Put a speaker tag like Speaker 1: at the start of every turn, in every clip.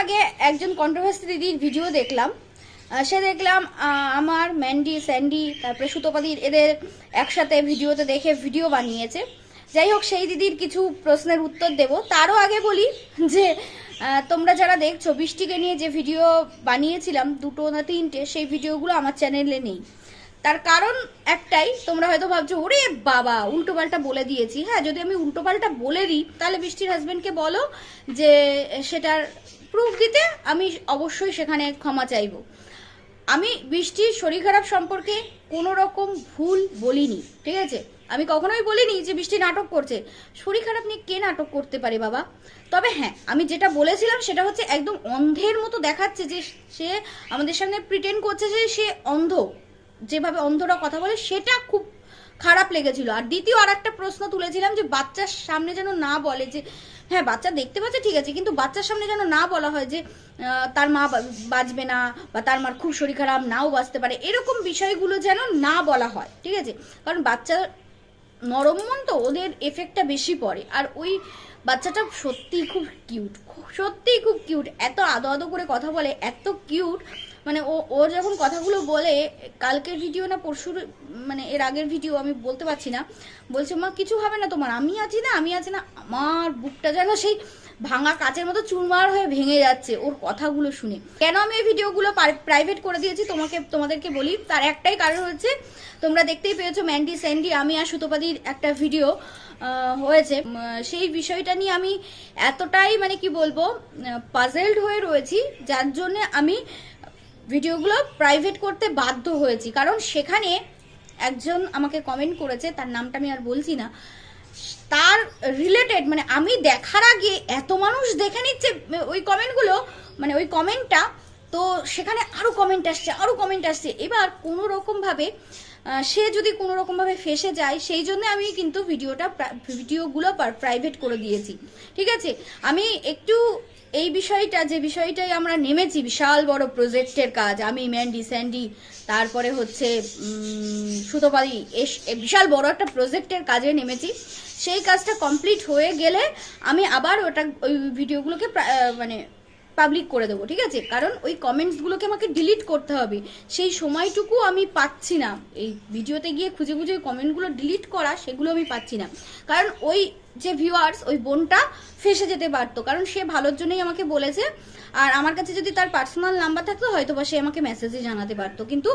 Speaker 1: আগে একজন কন্ট্রোভার্সি দিদির ভিডিও দেখলাম। সে দেখলাম আমার ম্যান্ডি, স্যান্ডি, তারপরে সুতোপাদির এদের একসাথে ভিডিওতে দেখে ভিডিও বানিয়েছে। যাই হোক, সেই দিদির কিছু প্রশ্নের উত্তর দেব। তারও আগে বলি যে তোমরা যারা দেখছ, বৃষ্টিকে নিয়ে যে ভিডিও বানিয়েছিলাম, দুটো না তিনটে, সেই ভিডিওগুলো আমার চ্যানেলে নেই। তার কারণ একটাই, তোমরা হয়তো ভাবছ, ওরে বাবা, উল্টোপাল্টা বলে দিয়েছি। হ্যাঁ যদি আমি উল্টোপাল্টা বলে দিই, তাহলে বৃষ্টির হাজবেন্ডকে বলো যে, সেটার প্রুফ দিতে আমি অবশ্যই সেখানে ক্ষমা চাইব। আমি বৃষ্টির শরীর খারাপ সম্পর্কে কোনো রকম ভুল বলিনি, ঠিক আছে? আমি কখনোই বলিনি যে বৃষ্টি নাটক করছে। শরীর খারাপ নিয়ে কে নাটক করতে পারে বাবা? তবে হ্যাঁ আমি যেটা বলেছিলাম সেটা হচ্ছে একদম অন্ধের মতো দেখাচ্ছে যে সে আমাদের সামনে প্রিটেন্ড করছে যে সে অন্ধ। যেভাবে অন্ধরা কথা বলে সেটা খুব খারাপ লেগেছিল। আর দ্বিতীয় আর একটা প্রশ্ন তুলেছিলাম যে বাচ্চার সামনে যেন না বলে যে হ্যাঁ বাচ্চা দেখতে পাচ্ছে, ঠিক আছে, কিন্তু বাচ্চার সামনে যেন না বলা হয় যে তার মা বাঁচবে না বা তার মার খুব শরীর খারাপ, নাও বাঁচতে পারে, এরকম বিষয়গুলো যেন না বলা হয়, ঠিক আছে? কারণ বাচ্চা নরম মন তো, ওদের এফেক্টটা বেশি পড়ে। আর ওই বাচ্চাটা সত্যিই খুব কিউট সত্যিই খুব কিউট এত আদো আদো করে কথা বলে, এত কিউট মানে ও ও যখন কথাগুলো বলে, কালকের ভিডিও না পরশুর মানে এর আগের ভিডিও আমি বলতে পারছি না। বলছে, মা, কিছু হবে না তোমার, আমি আছি না, আমি আছি না। আমার বুকটা যেন সেই ভাঙা কাচের মতো চুরমার হয়ে ভেঙে যাচ্ছে ওর কথাগুলো শুনে। কেন আমি এই ভিডিওগুলো প্রাইভেট করে দিয়েছি? তোমাকে, তোমাদেরকে বলি, তার একটাই কারণ হচ্ছে, তোমরা দেখতেই পেয়েছ ম্যান্ডি স্যান্ডি আমি আর সুতোপাদির একটা ভিডিও হয়েছে। সেই বিষয়টা নিয়ে আমি এতটাই মানে কি বলব পাজেলড হয়ে রয়েছি, যার জন্য আমি ভিডিওগুলো প্রাইভেট করতে বাধ্য হয়েছি। কারণ সেখানে একজন আমাকে কমেন্ট করেছে, তার নামটা আমি আর বলছি না। তার রিলেটেড মানে আমি দেখার আগে এত মানুষ দেখে নিচ্ছে, ওই কমেন্টগুলো মানে ওই কমেন্টটা তো সেখানে আরও কমেন্ট আসছে আরও কমেন্ট আসছে। এবার কোনো রকমভাবে সে যদি কোনো রকমভাবে ফেসে যায়, সেই জন্য আমি কিন্তু ভিডিওটা ভিডিওগুলো প্রাইভেট করে দিয়েছি। ঠিক আছে? আমি একটু এই বিষয়টা, যে বিষয়টাই আমরা নেমেছি, বিশাল বড় প্রজেক্টের কাজ। আমি, ম্যান্ডি, স্যান্ডি, তারপরে হচ্ছে সুতোপালি, এস- বিশাল বড় একটা প্রজেক্টের কাজে নেমেছি। সেই কাজটা কমপ্লিট হয়ে গেলে আমি আবার ওটা, ওই ভিডিওগুলোকে মানে পাবলিক করে দেবো, ঠিক আছে? কারণ ওই কমেন্টসগুলোকে আমাকে ডিলিট করতে হবে। সেই সময়টুকু আমি পাচ্ছি না। এই ভিডিওতে গিয়ে খুঁজে খুঁজে ওই কমেন্টগুলো ডিলিট করা, সেগুলো আমি পাচ্ছি না। কারণ ওই যে ভিউয়ার্স ওই বোনটা ফেসে যেতে পারতো। কারণ সে ভালোর জন্যই আমাকে বলেছে। আর আমার কাছে যদি তার পার্সোনাল নাম্বার থাকতো, হয়তো বা সে আমাকে মেসেজে জানাতে পারতো। কিন্তু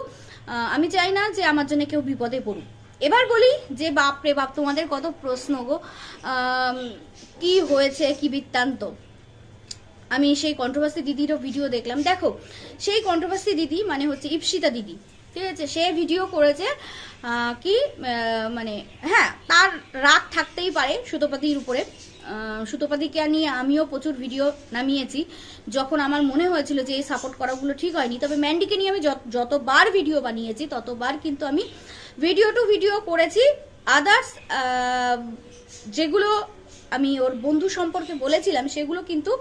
Speaker 1: আমি চাই না যে আমার জন্য কেউ বিপদে পড়ুক। এবার বলি যে বাপ রে বাপ, তোমাদের কত প্রশ্ন গো। কি হয়েছে, কি বৃত্তান্ত? আমি সেই কন্ট্রোভার্সি দিদিরও ভিডিও দেখলাম। দেখো, সেই কন্ট্রোভার্সি দিদি মানে হচ্ছে ইপসিতা দিদি, ঠিক আছে? সে ভিডিও করেছে কি মানে হ্যাঁ তার রাগ থাকতেই পারে সুতোপাতির উপরে। সুতোপাতিকে নিয়ে আমিও প্রচুর ভিডিও নামিয়েছি। যখন আমার মনে হয়েছিল যে এই সাপোর্ট করাগুলো ঠিক হয়নি, তবে ম্যান্ডিকে নিয়ে আমি যত- যতবার ভিডিও বানিয়েছি, ততবার কিন্তু আমি ভিডিও টু ভিডিও করেছি। আদার্স যেগুলো আমি ওর বন্ধু সম্পর্কে বলেছিলাম, সেগুলো কিন্তু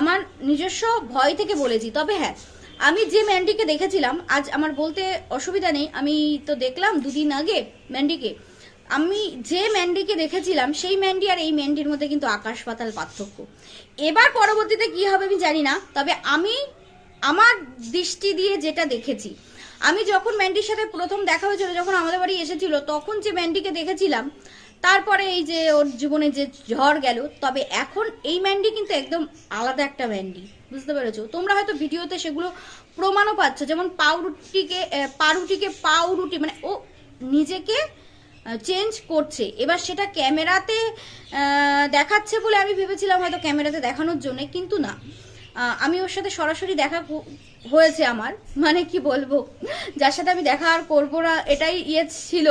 Speaker 1: আমার নিজস্ব ভয় থেকে বলেছি। তবে হ্যাঁ আমি যে ম্যান্ডিকে দেখেছিলাম, আজ আমার বলতে অসুবিধা নেই, আমি তো দেখলাম দুদিন আগে ম্যান্ডিকে। আমি যে ম্যান্ডিকে দেখেছিলাম, সেই ম্যান্ডি আর এই ম্যান্ডির মধ্যে কিন্তু আকাশ পাতাল পার্থক্য। এবার পরবর্তীতে কি হবে আমি জানি না, তবে আমি, আমার দৃষ্টি দিয়ে যেটা দেখেছি, আমি যখন ম্যান্ডির সাথে প্রথম দেখা হয়েছিল, যখন আমাদের বাড়ি এসেছিল, তখন যে ম্যান্ডিকে দেখেছিলাম তারপরে এই যে ওর জীবনে যে ঝড় গেল, তবে এখন এই ম্যান্ডি কিন্তু একদম আলাদা একটা ম্যান্ডি, বুঝতে পেরেছ? তোমরা হয়তো ভিডিওতে সেগুলো প্রমাণও পাচ্ছ, যেমন পাউরুটিকে পাউরুটিকে পাউরুটি মানে ও নিজেকে চেঞ্জ করছে। এবার সেটা ক্যামেরাতে দেখাচ্ছে বলে আমি ভেবেছিলাম হয়তো ক্যামেরাতে দেখানোর জন্য, কিন্তু না। আমি ওর সাথে সরাসরি দেখা হয়েছে আমার। মানে কি বলব? যার সাথে আমি দেখা আর করব না, এটাই ইয়ে ছিল।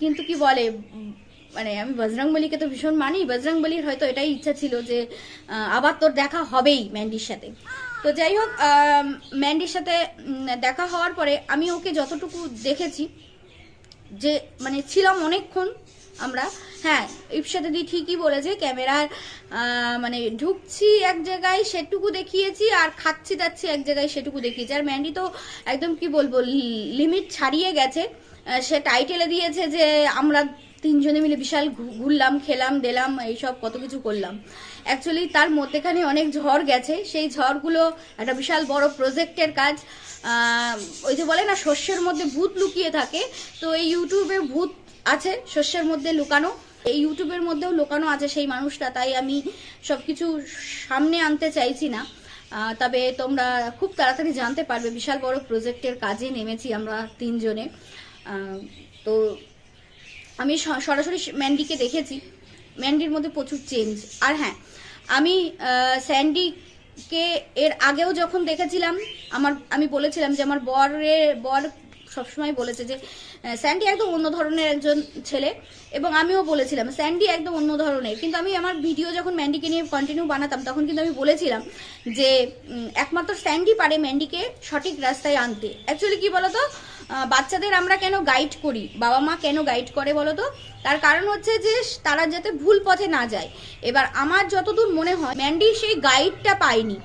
Speaker 1: কিন্তু কি বলে মানে আমি বজরং বলিকে তো ভীষণ মানি, বজরং বলির হয়তো এটাই ইচ্ছা ছিল যে আবার তোর দেখা হবেই ম্যান্ডির সাথে। তো যাই হোক ম্যান্ডির সাথে দেখা হওয়ার পরে আমি ওকে যতটুকু দেখেছি, যে মানে ছিলাম অনেকক্ষণ আমরা হ্যাঁ ইপসাতে দি ঠিকই বলেছে, ক্যামেরার মানে ঢুকছি এক জায়গায়, সেটুকু দেখিয়েছি আর খাচ্ছি যাচ্ছি এক জায়গায় সেটুকু দেখিয়েছি। আর ম্যান্ডি তো একদম কি বলব লিমিট ছাড়িয়ে গেছে। সে টাইটেলে দিয়েছে যে আমরা তিনজনে মিলে বিশাল ঘুরলাম, খেলাম, দিলাম, এইসব কত কিছু করলাম। অ্যাকচুয়ালি তার মধ্যেখানে অনেক ঝড় গেছে। সেই ঝড়গুলো একটা বিশাল বড় প্রজেক্টের কাজ। ওই যে বলে না, শস্যের মধ্যে ভূত লুকিয়ে থাকে। তো এই ইউটিউবে ভূত আছে, শস্যের মধ্যে লুকানো। এই ইউটিউবের মধ্যেও লুকানো আছে সেই মানুষটা। তাই আমি সব কিছু সামনে আনতে চাইছি না। তবে তোমরা খুব তাড়াতাড়ি জানতে পারবে, বিশাল বড় প্রজেক্টের কাজে নেমেছি আমরা তিনজনে। তো আমি সরাসরি ম্যান্ডিকে দেখেছি। ম্যান্ডির মধ্যে প্রচুর চেঞ্জ আর হ্যাঁ আমি স্যান্ডিকে এর আগেও যখন দেখেছিলাম, আমার, আমি বলেছিলাম যে আমার বরের বর সবসময় বলেছে যে স্যান্ডি একদম অন্য ধরনের একজন ছেলে এবং আমিও বলেছিলাম, স্যান্ডি একদম অন্য ধরনের। কিন্তু আমি আমার ভিডিও যখন ম্যান্ডিকে নিয়ে কন্টিনিউ বানাতাম, তখন কিন্তু আমি বলেছিলাম যে একমাত্র স্যান্ডি পারে ম্যান্ডিকে সঠিক রাস্তায় আনতে। অ্যাকচুয়ালি কি বলতো? বাচ্চাদের আমরা কেন গাইড করি? বাবা মা কেন গাইড করে বলো তো তার কারণ হচ্ছে যে, তারা যাতে ভুল পথে না যায়। এবার আমার যতদূর মনে হয় ম্যান্ডি সেই গাইডটা পায়নি।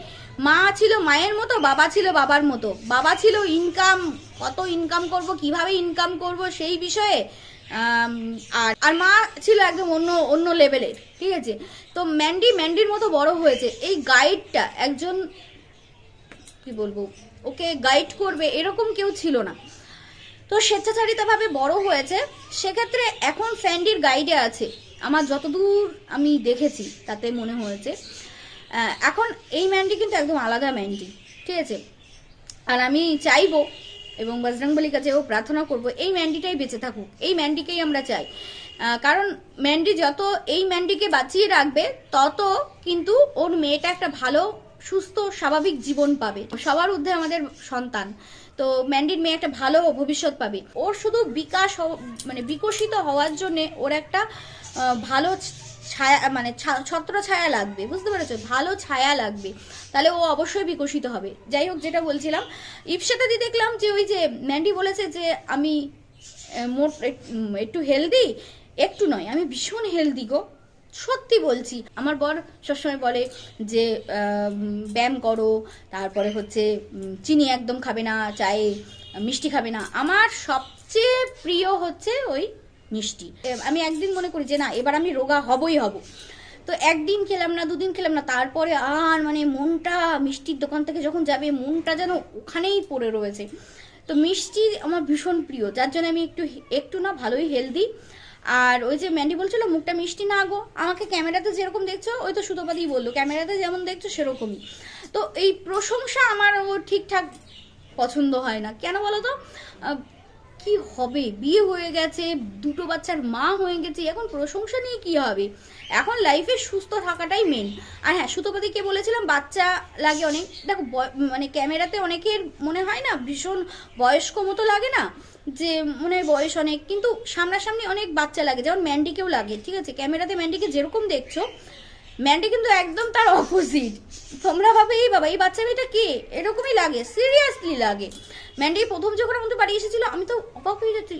Speaker 1: মা ছিল মায়ের মতো, বাবা ছিল বাবার মতো। বাবা ছিল ইনকাম কত ইনকাম করব, কীভাবে ইনকাম করব সেই বিষয়ে আর আর মা ছিল একদম অন্য অন্য লেভেলের ঠিক আছে? তো ম্যান্ডি ম্যান্ডির মতো বড় হয়েছে। এই গাইডটা একজন, কি বলব, ওকে গাইড করবে এরকম কেউ ছিল না। তো স্বেচ্ছাচারিতভাবে বড় হয়েছে, সেক্ষেত্রে এখন স্যান্ডির গাইডে আছে। আমার যতদূর আমি দেখেছি, তাতে মনে হয়েছে। এখন এই ম্যান্ডি কিন্তু একদম আলাদা ম্যান্ডি ঠিক আছে? আর আমি চাইব, এবং বজরংবলির কাছেও প্রার্থনা করব, এই ম্যান্ডিটাই বেঁচে থাকুক, এই ম্যান্ডিকেই আমরা চাই। কারণ ম্যান্ডি যত, এই ম্যান্ডিকে বাঁচিয়ে রাখবে, তত কিন্তু ওর মেয়েটা একটা ভালো, সুস্থ, স্বাভাবিক জীবন পাবে। সবার ঊর্ধ্বে আমাদের সন্তান। তো ম্যান্ডির মেয়ে একটা ভালো ভবিষ্যৎ পাবে। ওর শুধু বিকাশ মানে বিকশিত হওয়ার জন্য ওর একটা ভালো ছায়া মানে ছত্র ছায়া লাগবে, বুঝতে পেরেছ? ভালো ছায়া লাগবে। তাহলে ও অবশ্যই বিকশিত হবে। যাই হোক, যেটা বলছিলাম ইপসাতাদি দেখলাম যে ওই যে ম্যান্ডি বলেছে যে আমি মোট একটু হেলদি একটু নয়, আমি ভীষণ হেলদি গো। সত্যি বলছি। আমার বর সবসময় বলে যে ব্যায়াম করো, তারপরে হচ্ছে চিনি একদম খাবে না, চায়ে মিষ্টি খাবে না। আমার সবচেয়ে প্রিয় হচ্ছে ওই মিষ্টি। আমি একদিন মনে করি যে, না, এবার আমি রোগা হবই হব। তো একদিন খেলাম না, দুদিন খেলাম না, তারপরে আর মানে মনটা মিষ্টির দোকান থেকে যখন যাবে, মনটা যেন ওখানেই পড়ে রয়েছে। তো মিষ্টি আমার ভীষণ প্রিয়, যার জন্য আমি একটু একটু না ভালোই হেলদি আর ওই যে ম্যান্ডি বলছিল, মুখটা মিষ্টি না গো। আমাকে ক্যামেরাতে যেরকম দেখছ, ওই তো সুতোপাতেই বলল। ক্যামেরাতে যেমন দেখছ, সেরকমই। তো এই প্রশংসা আমার ও ঠিকঠাক পছন্দ হয় না। কেন বলো তো? কি হবে? বিয়ে হয়ে গেছে, দুটো বাচ্চার মা হয়ে গেছে, এখন প্রশংসা নিয়ে কি হবে? এখন লাইফে সুস্থ থাকাটাই মেন আর হ্যাঁ সুতোপাতিকে বলেছিলাম, বাচ্চা লাগে অনেক। দেখো মানে ক্যামেরাতে অনেকের মনে হয় না, ভীষণ বয়স্ক মতো লাগে না, যে মনে হয় বয়স অনেক। কিন্তু সামনাসামনি অনেক বাচ্চা লাগে, যেমন ম্যান্ডিকেও লাগে, ঠিক আছে? ক্যামেরাতে ম্যান্ডিকে যেরকম দেখছ ম্যান্ডি কিন্তু একদম তার অপোজিট তোমরা ভাবে, এই বাবা, এই বাচ্চা মেয়েটা কে? এরকমই লাগে সিরিয়াসলি লাগে। ম্যান্ডি প্রথম যখন আমাদের বাড়ি এসেছিল, আমি তো অবাক হয়ে যাচ্ছি।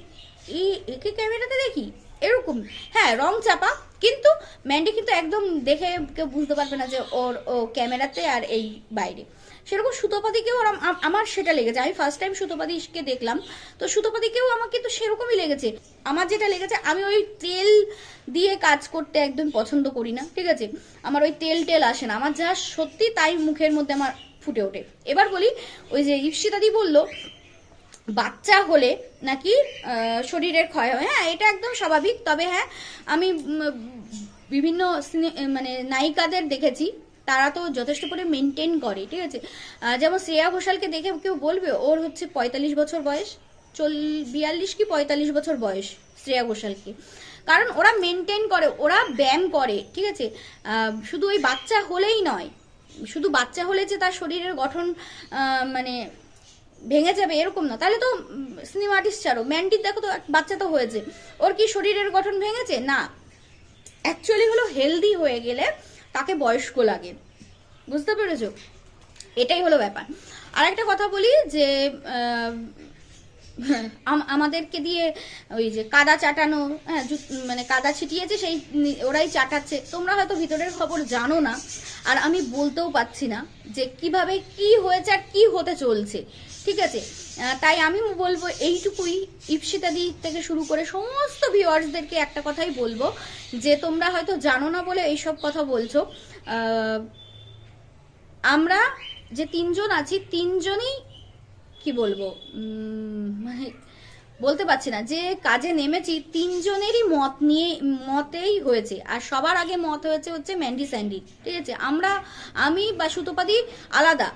Speaker 1: এই একে ক্যামেরাতে দেখি? এরকম। হ্যাঁ রং চাপা, কিন্তু ম্যান্ডি কিন্তু একদম দেখে কেউ বুঝতে পারবে না যে ওর ও ক্যামেরাতে আর এই বাইরে। সেরকম সুতোপাতিকেও আম- আম- আমার সেটা লেগেছে। আমি ফার্স্ট টাইম সুতোপাতিকে দেখলাম। তো সুতোপাতিকেও আমার কিন্তু সেরকমই লেগেছে। আমার যেটা লেগেছে, আমি ওই তেল দিয়ে কাজ করতে একদম পছন্দ করি না, ঠিক আছে? আমার ওই তেল টেল আসে না। আমার যা সত্যি তাই মুখের মধ্যে আমার ফুটে ওঠে। এবার বলি, ওই যে ইপসিতাদি বলল, বাচ্চা হলে নাকি শরীরের ক্ষয় হয়? হ্যাঁ এটা একদম স্বাভাবিক। তবে হ্যাঁ আমি বিভিন্ন মানে নায়িকাদের দেখেছি। তারা তো যথেষ্ট করে মেনটেন করে, ঠিক আছে? যেমন শ্রেয়া ঘোষালকে দেখে কেউ বলবে, ওর হচ্ছে পঁয়তাল্লিশ বছর বয়স, চল, বিয়াল্লিশ কি পঁয়তাল্লিশ বছর বয়স শ্রেয়া ঘোষালকে। কারণ ওরা মেনটেন করে, ওরা ব্যায়াম করে, ঠিক আছে? শুধু ওই বাচ্চা হলেই নয়, শুধু বাচ্চা হলে যে তার শরীরের গঠন মানে ভেঙে যাবে এরকম না। তাহলে তো সিনেমা আর্টিস্ট ছাড়ো ম্যান্ডির দেখো তো বাচ্চা তো হয়েছে। ওর কি শরীরের গঠন ভেঙেছে? না। অ্যাকচুয়ালি হলো হেলদি হয়ে গেলে তাকে বয়স্ক লাগে। বুঝতে পেরেছ? এটাই হলো ব্যাপার। আর একটা কথা বলি যে আমাদেরকে দিয়ে ওই যে কাদা চাটানো হ্যাঁ মানে কাদা ছিটিয়েছে সেই, ওরাই চাটাচ্ছে। তোমরা হয়তো ভিতরের খবর জানো না, আর আমি বলতেও পাচ্ছি না যে কীভাবে কি হয়েছে আর কি হতে চলছে। ঠিক আছে। তাই আমি বলব এইটুকুই ইপসিতাদি থেকে শুরু করে সমস্ত ভিওয়ার্সদেরকে একটা কথাই বলব যে তোমরা হয়তো জানো না বলে এইসব কথা বলছো। আমরা যে তিনজন আছি, তিনজনই কি বলব? মানে বলতে পারছি না। যে কাজে নেমেছি, তিনজনেরই মত নিয়ে, মতেই হয়েছে। আর সবার আগে মত হয়েছে হচ্ছে ম্যান্ডি স্যান্ডি। ঠিক আছে? আমরা, আমি বা সুতোপাদি আলাদা।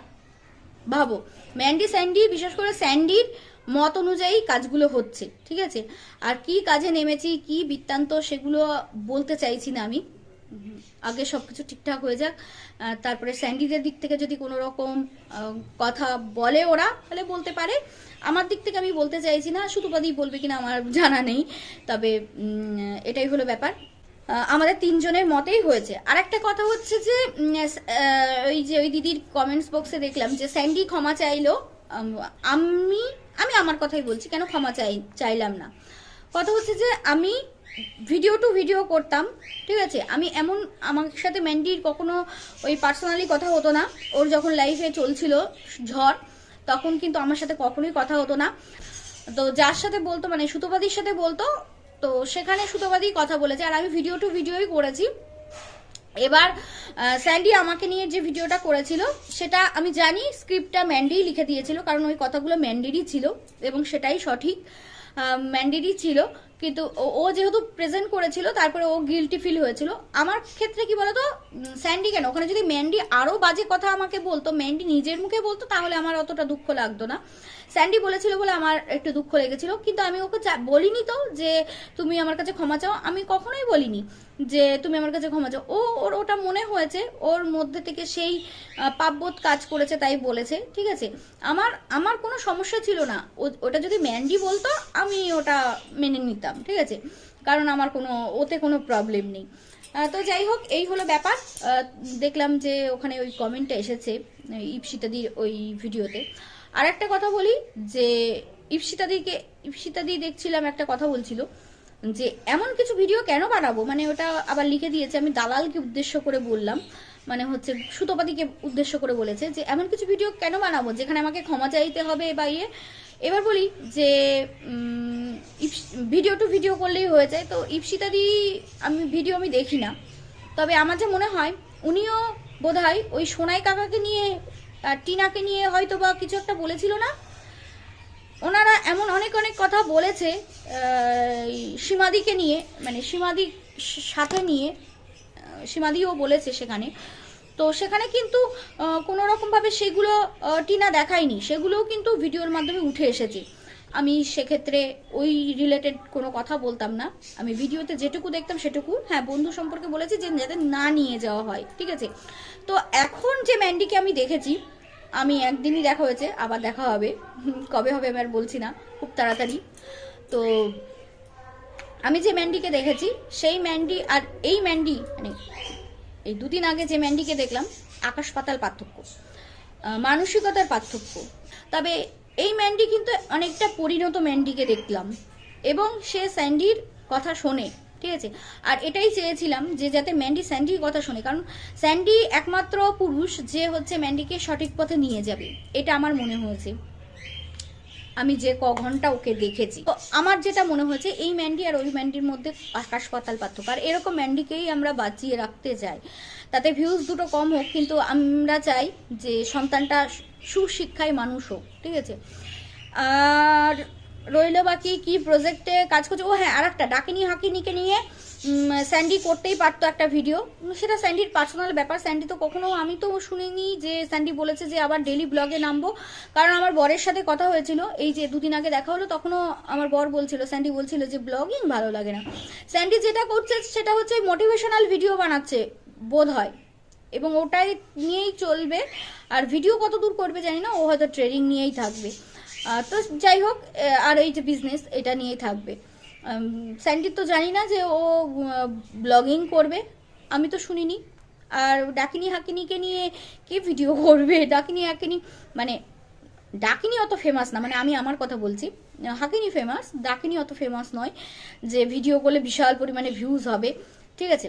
Speaker 1: ভাবো ম্যান্ডি স্যান্ডি বিশেষ করে স্যান্ডির মত অনুযায়ী কাজগুলো হচ্ছে, ঠিক আছে? আর কি কাজে নেমেছি, কি বৃত্তান্ত সেগুলো বলতে চাইছি না আমি। আগে সব কিছু ঠিকঠাক হয়ে যাক। তারপরে স্যান্ডিদের দিক থেকে যদি কোনো রকম কথা বলে ওরা, তাহলে বলতে পারে। আমার দিক থেকে আমি বলতে চাইছি না সুতোপাদি বলবে কিনা আমার জানা নেই। তবে এটাই হলো ব্যাপার। আমাদের তিনজনের মতেই হয়েছে। আর একটা কথা হচ্ছে যে ওই যে ওই দিদির কমেন্টস বক্সে দেখলাম যে, স্যান্ডি ক্ষমা চাইলো। আমি আমি আমার কথাই বলছি, কেন ক্ষমা চাই, চাইলাম না। কথা হচ্ছে যে, আমি ভিডিও টু ভিডিও করতাম, ঠিক আছে? আমি এমন আমার সাথে ম্যান্ডির কখনো ওই পার্সোনালি কথা হতো না। ওর যখন লাইফে চলছিল ঝড়, তখন কিন্তু আমার সাথে কখনোই কথা হতো না। তো যার সাথে বলতো মানে সুতোবাদীর সাথে বলতো তো সেখানে সুতোবাদী কথা বলেছে আর আমি ভিডিও টু ভিডিওই করেছি। এবার স্যান্ডি আমাকে নিয়ে যে ভিডিওটা করেছিল সেটা আমি জানি স্ক্রিপ্টটা ম্যান্ডি লিখে দিয়েছিল কারণ ওই কথাগুলো ম্যান্ডিরই ছিল এবং সেটাই সঠিক। আহ, ম্যান্ডিরই ছিল কিন্তু ও- যেহেতু প্রেজেন্ট করেছিল তারপরে ও গিলটি ফিল হয়েছিল। আমার ক্ষেত্রে কি বলতো স্যান্ডি কেন ওখানে যদি ম্যান্ডি আরও বাজে কথা আমাকে বলতো ম্যান্ডি নিজের মুখে বলতো তাহলে আমার অতটা দুঃখ লাগতো না। স্যান্ডি বলেছিল বলে আমার একটু দুঃখ লেগেছিল। কিন্তু আমি ওকে বলিনি তো যে তুমি আমার কাছে ক্ষমা চাও। আমি কখনোই বলিনি যে তুমি আমার কাছে ক্ষমা চাও। ও, ওর ওটা মনে হয়েছে। ওর মধ্যে থেকে সেই পাপবোধ কাজ করেছে তাই বলেছে। ঠিক আছে? আমার আমার কোনো সমস্যা ছিল না। ওটা যদি ম্যান্ডি বলতো, আমি ওটা মেনে নিতাম। ঠিক আছে? কারণ আমার কোনো, ওতে কোনো প্রবলেম নেই। তো যাই হোক, এই হলো ব্যাপার। দেখলাম যে ওখানে ওই কমেন্টটা এসেছে ইপসিতাদির ওই ভিডিওতে আর একটা কথা বলি, যে ইপসিতাদিকে ইপসিতাদি দেখছিলাম একটা কথা বলছিল, যে এমন কিছু ভিডিও কেন বানাবো? মানে ওটা আবার লিখে দিয়েছে, আমি দালালকে উদ্দেশ্য করে বললাম। মানে হচ্ছে সুতোপাতিকে উদ্দেশ্য করে বলেছে যে এমন কিছু ভিডিও কেন বানাবো? যেখানে আমাকে ক্ষমা চাইতে হবে বা ইয়ে। এবার বলি যে ভিডিও টু ভিডিও করলেই হয়ে যায়। তো ইপসিতাদি আমি ভিডিও আমি দেখি না। তবে আমার যে মনে হয়, উনিও বোধহয় ওই সোনাই কাকাকে নিয়ে টিনাকে নিয়ে হয়তো বা কিছু একটা বলেছিল না? ওনারা এমন অনেক অনেক কথা বলেছে সীমাদিকে নিয়ে মানে সীমাদি সাথে নিয়ে সীমাদিও বলেছে সেখানে। তো সেখানে কিন্তু কোনো রকমভাবে সেগুলো টিনা দেখায়নি। সেগুলোও কিন্তু ভিডিওর মাধ্যমে উঠে এসেছে। আমি সেক্ষেত্রে ওই রিলেটেড কোনো কথা বলতাম না। আমি ভিডিওতে যেটুকু দেখতাম সেটুকু। হ্যাঁ বন্ধু সম্পর্কে বলেছি যে যাতে না নিয়ে যাওয়া হয়। ঠিক আছে? তো এখন যে ম্যান্ডিকে আমি দেখেছি আমি একদিনই দেখা হয়েছে, আবার দেখা হবে। কবে হবে আমি আর বলছি না, খুব তাড়াতাড়ি। তো আমি যে ম্যান্ডিকে দেখেছি, সেই ম্যান্ডি আর এই ম্যান্ডি মানে এই দুদিন আগে যে ম্যান্ডিকে দেখলাম, আকাশ পাতাল পার্থক্য মানসিকতার পার্থক্য। তবে এই ম্যান্ডি কিন্তু অনেকটা পরিণত ম্যান্ডিকে দেখলাম। এবং সে স্যান্ডির কথা শোনে। ঠিক আছে আর এটাই চেয়েছিলাম যে যাতে ম্যান্ডি স্যান্ডির কথা শোনে, কারণ স্যান্ডি একমাত্র পুরুষ যে হচ্ছে ম্যান্ডিকে সঠিক পথে নিয়ে যাবে। এটা আমার মনে হয়েছে। আমি যে ক ঘণ্টা ওকে দেখেছি। তো আমার যেটা মনে হয়েছে, এই ম্যান্ডি আর ওই ম্যান্ডির মধ্যে আকাশ পাতাল পার্থক্য। আর এরকম ম্যান্ডিকেই আমরা বাঁচিয়ে রাখতে চাই। তাতে ভিউজ দুটো কম হোক, কিন্তু আমরা চাই যে সন্তানটা সুশিক্ষায় মানুষ হোক, ঠিক আছে? আর রইল বাকি কি প্রজেক্টে কাজ করছে? ও হ্যাঁ আর একটা ডাকিনি, হাকিনিকে নিয়ে স্যান্ডি করতেই পারতো একটা ভিডিও সেটা স্যান্ডির পার্সোনাল ব্যাপার। স্যান্ডি তো কখনো, আমি তো শুনিনি যে স্যান্ডি বলেছে যে আবার ডেলি ব্লগে নামবো। কারণ আমার বরের সাথে কথা হয়েছিল। এই যে দুদিন আগে দেখা হলো, তখনও আমার বর বলছিল, স্যান্ডি বলছিল যে ব্লগিং ভালো লাগে না। স্যান্ডি যেটা করছে, সেটা হচ্ছে মোটিভেশনাল ভিডিও বানাচ্ছে, বোধ হয়। এবং ওটাই নিয়েই চলবে। আর ভিডিও কত দূর করবে জানি না, ও হয়তো ট্রেনিং নিয়েই থাকবে। তো যাই হোক আর এই যে বিজনেস এটা নিয়েই থাকবে। স্যান্ডির তো জানি না যে ও ব্লগিং করবে, আমি তো শুনিনি। আর ডাকিনি হাকিনিকে নিয়ে কে ভিডিও করবে? ডাকিনি হাকিনি মানে ডাকিনি অত ফেমাস না মানে আমি আমার কথা বলছি। হাকিনি ফেমাস ডাকিনি অত ফেমাস নয় যে ভিডিও করলে বিশাল পরিমাণে ভিউজ হবে। ঠিক আছে?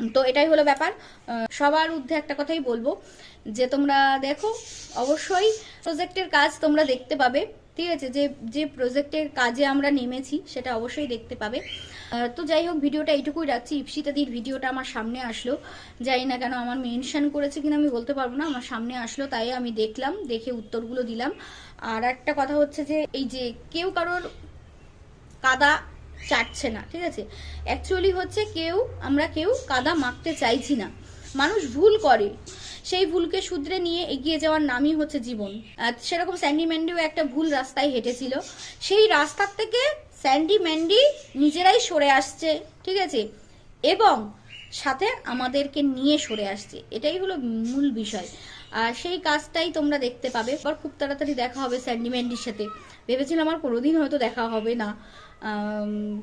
Speaker 1: তো এটাই হলো ব্যাপার। সবার ঊর্ধ্বে একটা কথাই বলব যে তোমরা দেখো, অবশ্যই প্রজেক্টের কাজ তোমরা দেখতে পাবে। ঠিক আছে, যে যে প্রজেক্টের কাজে আমরা নেমেছি সেটা অবশ্যই দেখতে পাবে। তো যাই হোক, ভিডিওটা এইটুকুই রাখছি। ইপসিতাদির ভিডিওটা আমার সামনে আসলো। জানি না কেন আমার মেনশন করেছে কিনা আমি বলতে পারব না, আমার সামনে আসলো, তাই আমি দেখলাম, দেখে উত্তরগুলো দিলাম। আর একটা কথা হচ্ছে যে, এই যে কেউ কারোর কাদা চাটছে না, ঠিক আছে? অ্যাকচুয়ালি হচ্ছে কেউ, আমরা কেউ কাদা মাখতে চাইছি না। মানুষ ভুল করে। সেই ভুলকে শুধরে নিয়ে এগিয়ে যাওয়ার নামই হচ্ছে জীবন। সেরকম স্যান্ডি ম্যান্ডিও একটা ভুল রাস্তায় হেঁটেছিল। সেই রাস্তার থেকে স্যান্ডি ম্যান্ডি নিজেরাই সরে আসছে, ঠিক আছে? এবং সাথে আমাদেরকে নিয়ে সরে আসছে। এটাই হলো মূল বিষয়। আর সেই কাজটাই তোমরা দেখতে পাবে। এবার খুব তাড়াতাড়ি দেখা হবে স্যান্ডি ম্যান্ডির সাথে। ভেবেছিলাম আমার কোনোদিন হয়তো দেখা হবে না।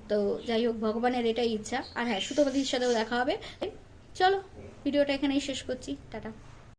Speaker 1: তো যাই হোক, ভগবানের এটাই ইচ্ছা। আর হ্যাঁ সুতোপাতির সাথেও দেখা হবে। চলো, ভিডিওটা এখানেই শেষ করছি। টাটা।